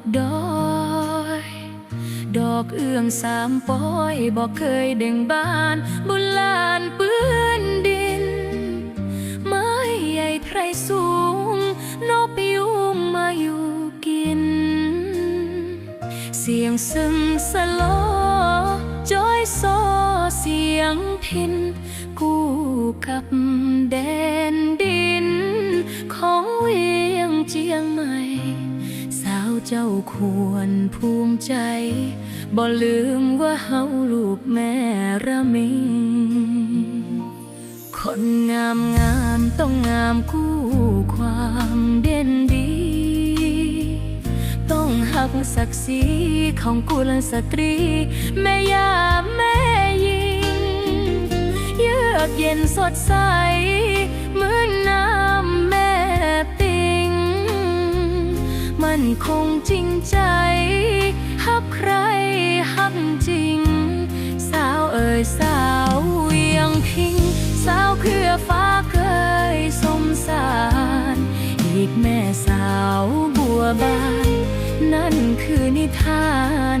ดดอย ดอกเอื้องสามปอยบอกเคยเด่งบานบนลานเปื้อนดิน ไม้ใหญ่ไทรสูง นกปิวมาอยู่กิน เสียงซึมสลอจอยโซเสียงพิน กู้กับแดนดิน ของเวียงเจียงใหม่ เจ้าควรภูมิใจ บ่ลืมว่าเฮาลูกแม่ระมิง คนงามงามต้องงามคู่ความเด่นดี ต้องหักศักดิ์ศรีของกุลสตรี แม่ยาแม่ยิง เยือกเย็นสดใส คงจริงใจฮับใครฮับจริง สาวเอ่ยสาวเวียงพิง สาวเครือฟ้าเคยสมสาร อีกแม่สาวบัวบาน นั่นคือนิทาน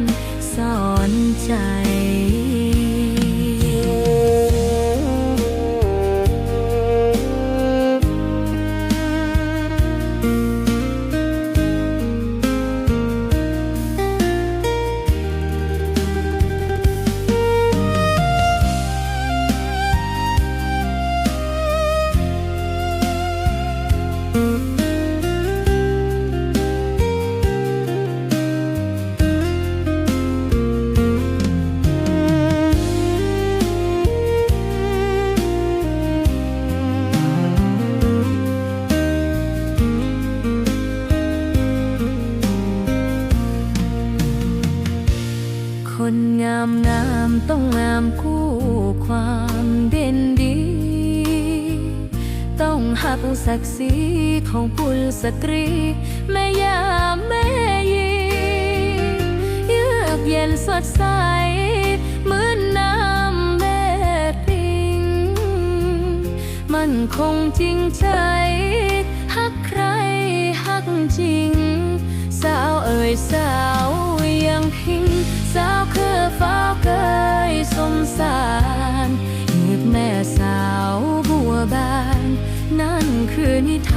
สอนใจ คนงามงามต้องงามคู่ความเด่น หักศักดิ์ศรีของปุลสตรี แม่ยาแม่ยีเยือกเย็นสดใสเหมือนน้ำแม่ปิง มันคงจริงใจฮักใครฮักจริง สาวเอ่ยสาวยังพิง สาวคือฟ้าเกยสมสา นิท